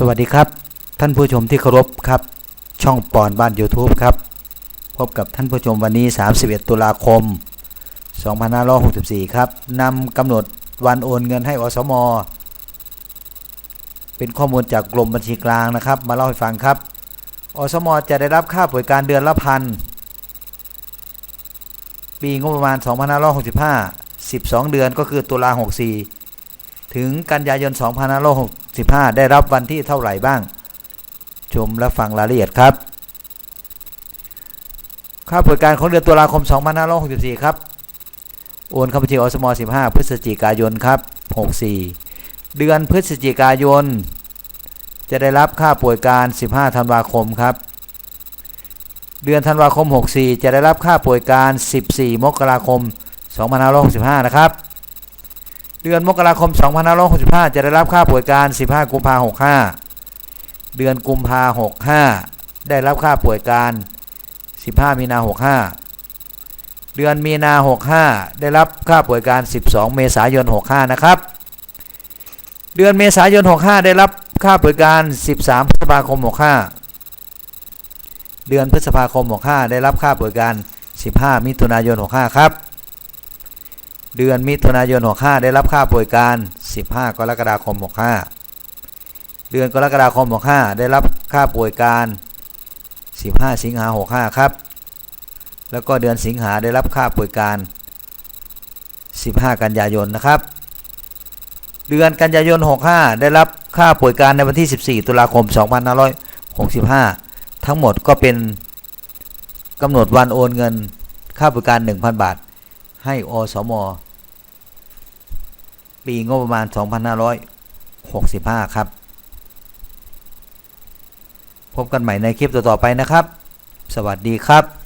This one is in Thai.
สวัสดีครับ ท่านผู้ชมที่เคารพครับ ช่องปอนบ้าน YouTube ครับ พบกับท่านผู้ชมวันนี้ 31 ตุลาคม 2564 ครับนำกำหนดวันโอนเงินให้อสม เป็นข้อมูลจากกรมบัญชีกลางนะครับ มาเล่าให้ฟังครับ อสม จะได้รับค่าป่วยการเดือนละพัน ปีงบประมาณ 2565 12 เดือนก็คือตุลา64 ถึงกันยายน 2566 25 ได้รับวันที่เท่าไหร่บ้าง ชมและฟังรายละเอียดครับ ค่าบริการของเดือนตุลาคม 2564 ครับ โอนเข้าบัญชีอสม 15 พฤศจิกายนครับ 64 เดือนพฤศจิกายน จะได้รับค่าป่วยการ 15 ธันวาคมครับ เดือนธันวาคม 64 จะได้รับค่าป่วยการ 14 มกราคม 2565 นะครับ เดือนมกราคม 2565 จะได้รับค่าป่วยการ 15 กุมภา65 เดือนกุมภา65 ได้รับค่าป่วยการ 15 มีนา 65 เดือนมีนา 65 ได้รับค่าป่วยการ 12 เมษายน 65 นะครับ เดือนเมษายน 65 ได้รับค่าป่วยการ 13 พฤษภาคม 65 เดือนพฤษภาคม 65 ได้รับค่าป่วยการ 15 มิถุนายน 65 ครับ เดือนมิถุนายน65ได้รับค่าป่วยการ 15 กรกฎาคม65เดือนกรกฎาคม65ได้รับค่าป่วยการ 15 สิงหา65ครับ แล้วก็เดือนสิงหาได้รับค่าป่วยการ 15 กันยายนนะครับ เดือนกันยายน65ได้รับค่าป่วยการในวันที่ 14 ตุลาคม 2565 ทั้งหมดก็เป็นกำหนดวันโอนเงินค่าบริการ 1,000 บาท ให้อสม ปีงบประมาณ 2565 ครับ พบกันใหม่ในคลิปต่อๆไปนะครับ สวัสดีครับ